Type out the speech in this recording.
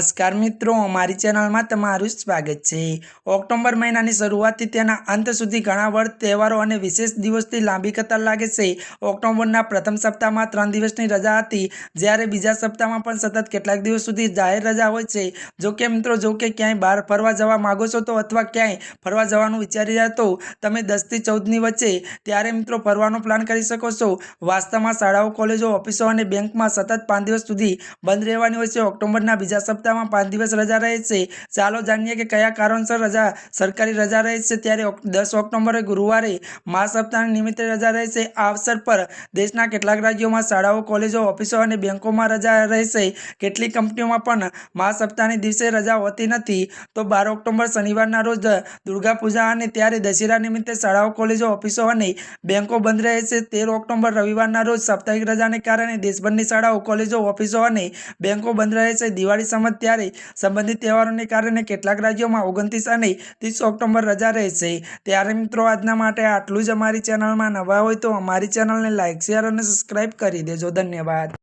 નમસ્કાર મિત્રો, અમારી ચેનલમાં તમારું સ્વાગત છે. ઓક્ટોબર મહિનાની શરૂઆતથી તેના અંત સુધી ઘણા વર્ષ, તહેવારો અને વિશેષ દિવસથી લાંબી કતાર લાગે છે. ઓક્ટોબરના પ્રથમ સપ્તાહમાં ત્રણ દિવસની રજા હતી, જ્યારે બીજા સપ્તાહમાં પણ સતત કેટલાક દિવસ સુધી જાહેર રજા હોય છે. જો કે મિત્રો, જો કે ક્યાંય બહાર ફરવા જવા માગો છો તો અથવા ક્યાંય ફરવા જવાનું વિચારી રહ્યા તો તમે દસથી ચૌદની વચ્ચે ત્યારે મિત્રો ફરવાનો પ્લાન કરી શકો છો. વાસ્તવમાં શાળાઓ, કોલેજો, ઓફિસો અને બેંકમાં સતત પાંચ દિવસ સુધી બંધ રહેવાની હોય છે. ઓક્ટોબરના બીજા સપ્તાહમાં પાંચ દિવસ રજા રહે છે. ચાલો જાણીએ કે કયા કારણસર રજા સરકારી રજા રહે છે. ત્યારે દસ ઓક્ટોબરે ગુરુવારે મહા સપ્તાહ નિમિત્તે રજા રહે છે. આ અવસર પર દેશના કેટલાક રાજ્યોમાં શાળાઓ, કોલેજો, ઓફિસો અને બેંકોમાં રજા રહેશે કેટલીક કંપનીઓમાં પણ મહા સપ્તાહની દિવસે રજા હોતી નથી. તો બાર ઓક્ટોબર શનિવારના રોજ દુર્ગા પૂજા અને ત્યારે દશેરા નિમિત્તે શાળાઓ, કોલેજો, ઓફિસો અને બેંકો બંધ રહે છે. તેર ઓક્ટોબર રવિવારના રોજ સાપ્તાહિક રજાને કારણે દેશભરની શાળાઓ, કોલેજો, ઓફિસો અને બેંકો બંધ રહે છે. દિવાળી સમજ ત્યારે સંબંધિત તહેવારોને કારણે કેટલાક રાજ્યોમાં ઓગણત્રીસ અને ત્રીસ ઓક્ટોબર રજા રહેશે. ત્યારે મિત્રો, આજના માટે આટલું જ અમારી ચેનલમાં નવા હોય તો અમારી ચેનલને લાઇક શેર અને સબસ્ક્રાઈબ કરી દેજો. ધન્યવાદ.